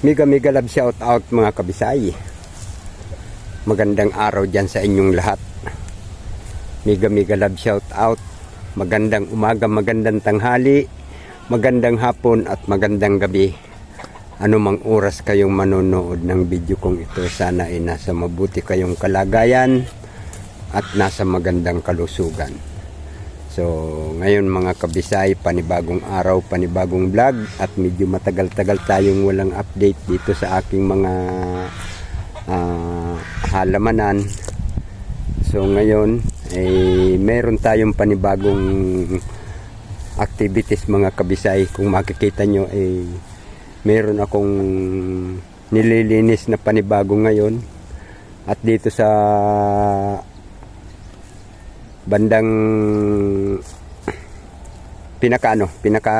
Mega mega love shout out mga kabisay. Magandang araw dyan sa inyong lahat. Mega mega love shout out. Magandang umaga, magandang tanghali, magandang hapon at magandang gabi. Ano mang oras kayong manonood ng video kong ito, sana ay nasa mabuti kayong kalagayan at nasa magandang kalusugan. So, ngayon mga kabisay, panibagong araw, panibagong vlog at medyo matagal-tagal tayong walang update dito sa aking mga ah, halamanan. So, ngayon ay meron tayong panibagong activities mga kabisay. Kung makikita nyo ay meron akong nililinis na panibago ngayon. At dito sa bandang pinaka ano, pinaka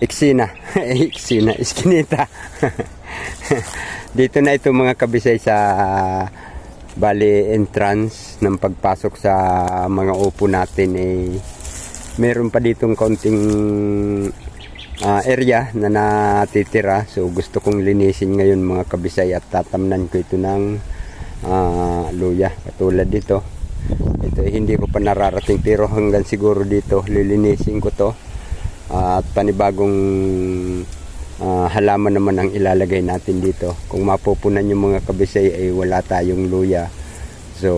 Iksina, Iksina, Iskinita. Dito na ito mga kabisay sa bali entrance ng pagpasok sa mga upo natin eh meron pa ditong kaunting ah, area na natitira so gusto kong linisin ngayon mga kabisay at tatamnan ko ito ng ah, luya. Katulad dito. Ito eh, hindi ko pa nararating pero hanggang siguro dito lilinisin ko to. At panibagong ah, halaman naman ang ilalagay natin dito. Kung mapupunan yung mga kabisay ay wala tayong luya. So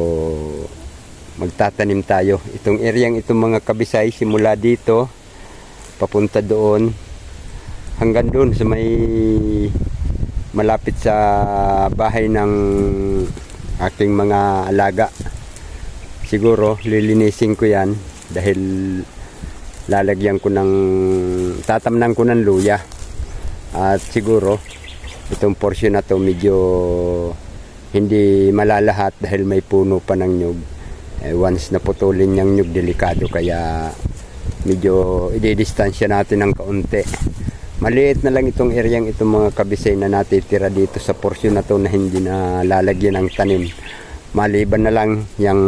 magtatanim tayo. Itong areang itong mga kabisay simula dito papunta doon hanggang doon sa may malapit sa bahay ng aking mga alaga. Siguro lilinisin ko yan dahil lalagyan ko ng tatamnan ko ng luya. At siguro itong portion na to medyo hindi malalahat dahil may puno pa ng nyug. Eh, once na putulin yung nyug delikado kaya medyo ididistansya natin ng kaunti maliit na lang itong areang itong mga kabisay na natitira dito sa portion na to na hindi na lalagyan ng tanim. Maliban na lang yung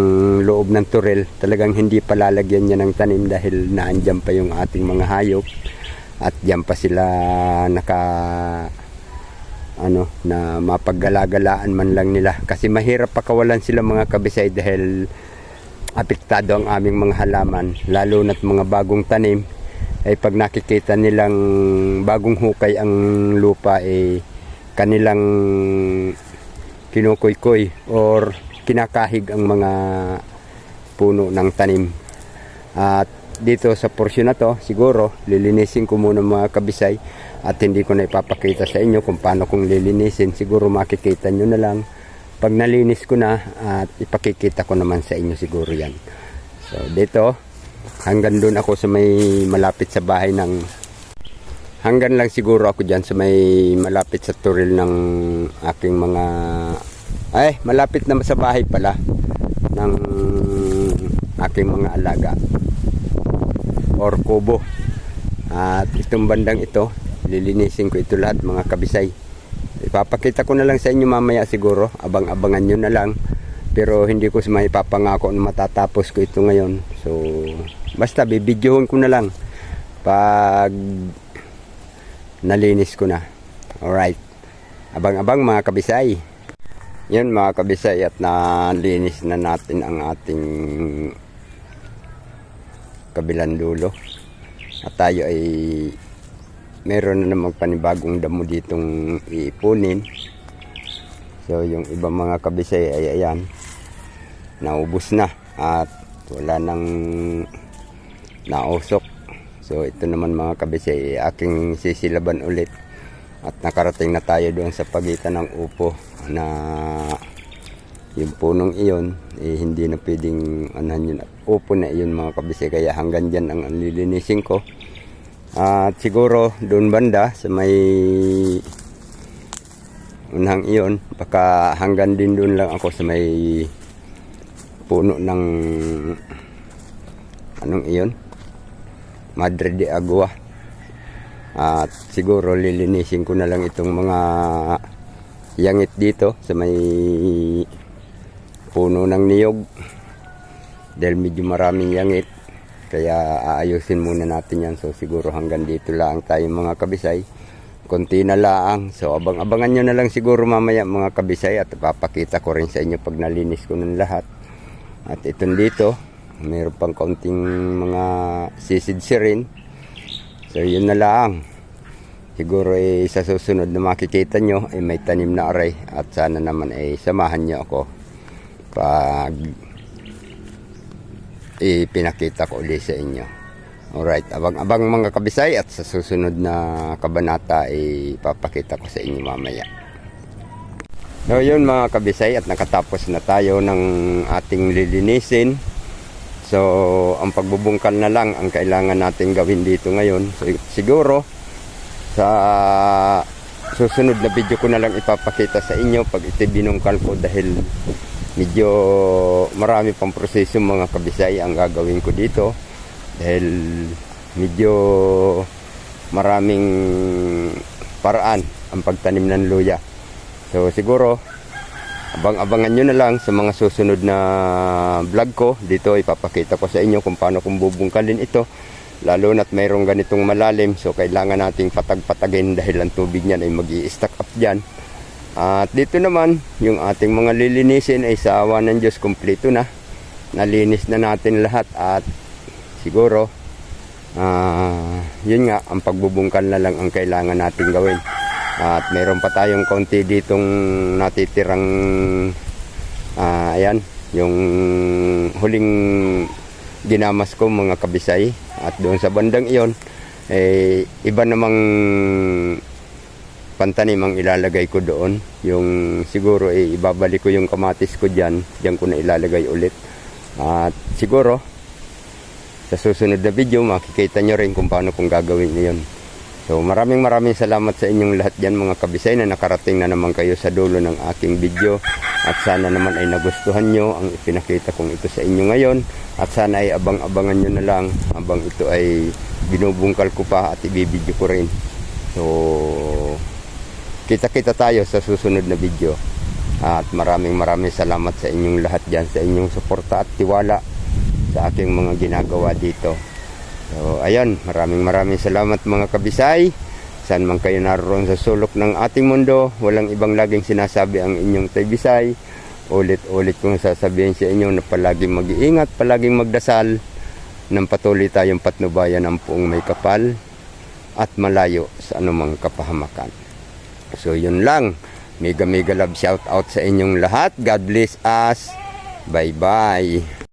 loob ng turel talagang hindi pa lalagyan niya ng tanim dahil naandyan pa yung ating mga hayop. At diyan pa sila naka ano na mapaggalagalaan man lang nila. Kasi mahirap pakawalan sila mga kabisay dahil apektado ang aming mga halaman lalo na't mga bagong tanim ay pag nakikita nilang bagong hukay ang lupa ay kanilang kinukuy-kuy or kinakahig ang mga puno ng tanim. At dito sa porsyon na to siguro lilinisin ko muna mga kabisay at hindi ko na ipapakita sa inyo kung paano kong lilinisin. Siguro makikita nyo na lang. Pag nalinis ko na at ipakikita ko naman sa inyo siguro yan. So dito hanggang doon ako sa may malapit sa bahay ng hanggang lang siguro ako dyan sa may malapit sa turil ng aking mga ay malapit na sa bahay pala ng aking mga alaga or kubo. At itong bandang ito lilinisin ko ito lahat mga kabisay. Ipapakita ko na lang sa inyo mamaya siguro. Abang-abangan nyo na lang pero hindi ko may ipapangako na matatapos ko ito ngayon. So basta bibidyohon ko na lang pag nalinis ko na. Alright. Abang-abang mga kabisay. Yan mga kabisay at nalinis na natin ang ating kabilang dulo. At tayo ay meron na namang panibagong damo ditong iipunin so yung ibang mga kabisay ay ayan naubos na at wala nang nausok. So ito naman mga kabisay aking sisilaban ulit. At nakarating na tayo doon sa pagitan ng upo na yung punong iyon eh, hindi na pwedeng anahan yun. Upo na iyon mga kabisay kaya hanggang dyan ang lilinisin ko. At siguro doon banda sa may unhang iyon baka hanggang din doon lang ako sa may puno ng anong iyon Madre de Agua at siguro lilinisin ko na lang itong mga yangit dito sa may puno ng niyog dahil medyo maraming yangit Kaya aayusin muna natin yan. So siguro hanggang dito lang tayo mga kabisay. Konti na lang. So abang-abangan nyo na lang siguro mamaya mga kabisay at papakita ko rin sa inyo pag nalinis ko ng lahat. At itong dito, mayroon pang konting mga sisidsi rin. So yun na lang. Siguro eh, sa susunod na makikita nyo ay may tanim na aray at sana naman ay samahan nyo ako pag ipinakita ko ulit sa inyo. Alright, abang-abang mga kabisay at sa susunod na kabanata ay papakita ko sa inyo mamaya. So yun mga kabisay at nakatapos na tayo ng ating lilinisin. So ang pagbubungkal na lang ang kailangan natin gawin dito ngayon. So, siguro sa susunod na video ko na lang ipapakita sa inyo pag ito binungkal ko dahil medyo marami pang proseso mga kabisay ang gagawin ko dito dahil medyo maraming paraan ang pagtanim ng luya so siguro abang-abangan nyo na lang sa mga susunod na vlog ko. Dito ipapakita ko sa inyo kung paano kong bubungkalin ito lalo na't mayroong ganitong malalim. So kailangan nating patag-patagin dahil ang tubig niyan ay mag stack up dyan. At dito naman yung ating mga lilinisin ay sa awa ng Diyos kumpleto na. Nalinis na natin lahat at siguro ah yun nga ang pagbubungkal na lang ang kailangan natin gawin at mayroon pa tayong konti ditong natitirang ah ayan yung huling ginamas ko mga kabisay. At doon sa bandang iyon eh iba namang pantanim ang ilalagay ko doon. Yung siguro eh ibabalik ko yung kamatis ko diyan diyan ko na ilalagay ulit. At siguro sa susunod na video makikita nyo rin kung paano kong gagawin yun so maraming maraming salamat sa inyong lahat dyan mga kabisay na nakarating na naman kayo sa dulo ng aking video. At sana naman ay nagustuhan nyo ang ipinakita kong ito sa inyo ngayon. At sana ay abang-abangan nyo na lang habang ito ay binubungkal ko pa at ibibidyo ko rin. So kita-kita tayo sa susunod na video. At maraming maraming salamat sa inyong lahat dyan sa inyong suporta at tiwala sa aking mga ginagawa dito so ayan maraming maraming salamat mga kabisay saan man kayo naroon sa sulok ng ating mundo walang ibang laging sinasabi ang inyong taybisay ulit-ulit kong sasabihin sa inyo na palaging mag-iingat palaging magdasal ng patuloy tayong patnubayan ng puong may kapal at malayo sa anumang kapahamakan So yun lang. Mega mega love shout out sa inyong lahat. God bless us. Bye bye.